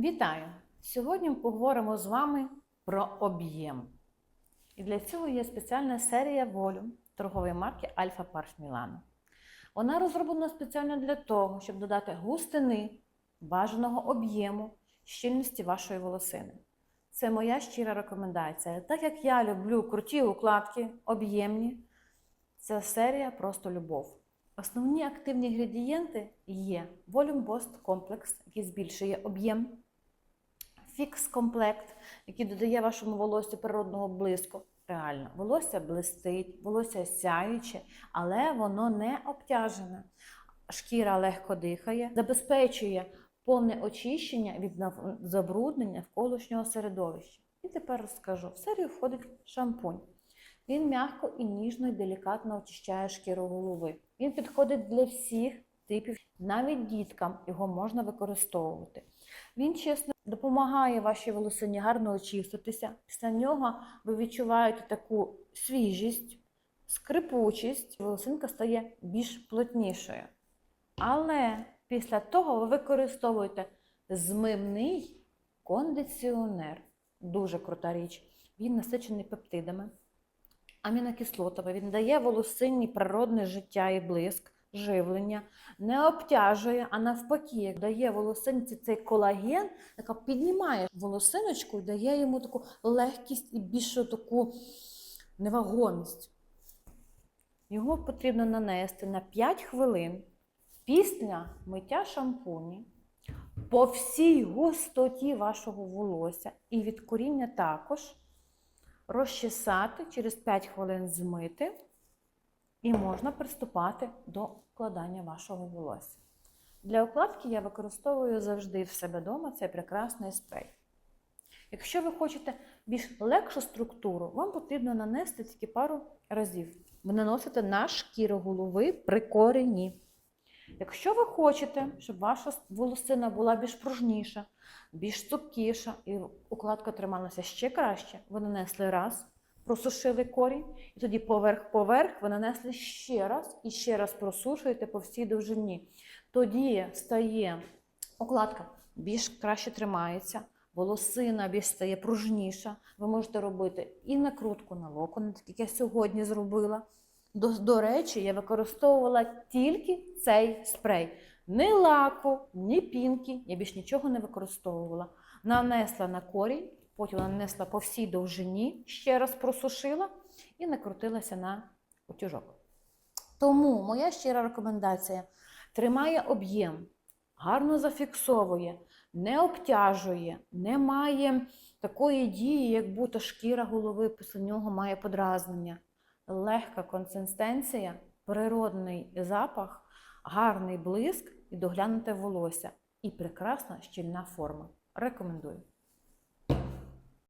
Вітаю! Сьогодні ми поговоримо з вами про об'єм. І для цього є спеціальна серія волю торгової марки Альфа Парш Мілано. Вона розроблена спеціально для того, щоб додати густини, бажаного об'єму, щільності вашої волосини. Це моя щира рекомендація. Так як я люблю круті укладки, об'ємні, ця серія просто любов. Основні активні інгредієнти є Volume Boost комплекс, який збільшує об'єм, фікс комплект, який додає вашому волоссю природного блиску. Реально, волосся блистить, волосся сяюче, але воно не обтяжене. Шкіра легко дихає, забезпечує повне очищення від забруднення навколишнього середовища. І тепер розкажу: в серію входить шампунь. Він м'яко і ніжно і делікатно очищає шкіру голови. Він підходить для всіх типів, навіть діткам його можна використовувати. Він чесно допомагає вашій волосині гарно очиститися. Після нього ви відчуваєте таку свіжість, скрипучість, волосинка стає більш плотнішою. Але після того ви використовуєте змивний кондиціонер. Дуже крута річ. Він насичений пептидами амінокислотами. Він дає волосині природне життя і блиск, живлення, не обтяжує, а навпаки, дає волосинці цей колаген, яка піднімає волосиночку і дає йому таку легкість і більшу таку невагомість. Його потрібно нанести на 5 хвилин після миття шампуні по всій густоті вашого волосся і від коріння також розчесати, через 5 хвилин змити, і можна приступати до укладання вашого волосся. Для укладки я використовую завжди в себе вдома цей прекрасний спрей. Якщо ви хочете більш легшу структуру, вам потрібно нанести тільки пару разів. Ви наносите на шкіру голови при корені. Якщо ви хочете, щоб ваша волосина була більш пружніша, більш цупкіша і укладка трималася ще краще, ви нанесли раз, просушили корінь, і тоді поверх-поверх ви нанесли ще раз і ще раз просушуєте по всій довжині. Тоді стає укладка більш краще тримається, волосина більш стає пружніша. Ви можете робити і накрутку на локон, так як я сьогодні зробила. До, до речі, я використовувала тільки цей спрей. Ні лаку, ні пінки, я більш нічого не використовувала. Нанесла на корінь, потім нанесла по всій довжині, ще раз просушила і накрутилася на утюжок. Тому моя щира рекомендація: тримає об'єм, гарно зафіксовує, не обтяжує, не має такої дії, як будто шкіра голови після нього має подразнення. Легка консистенція, природний запах, гарний блиск і доглянуте волосся. І прекрасна щільна форма. Рекомендую.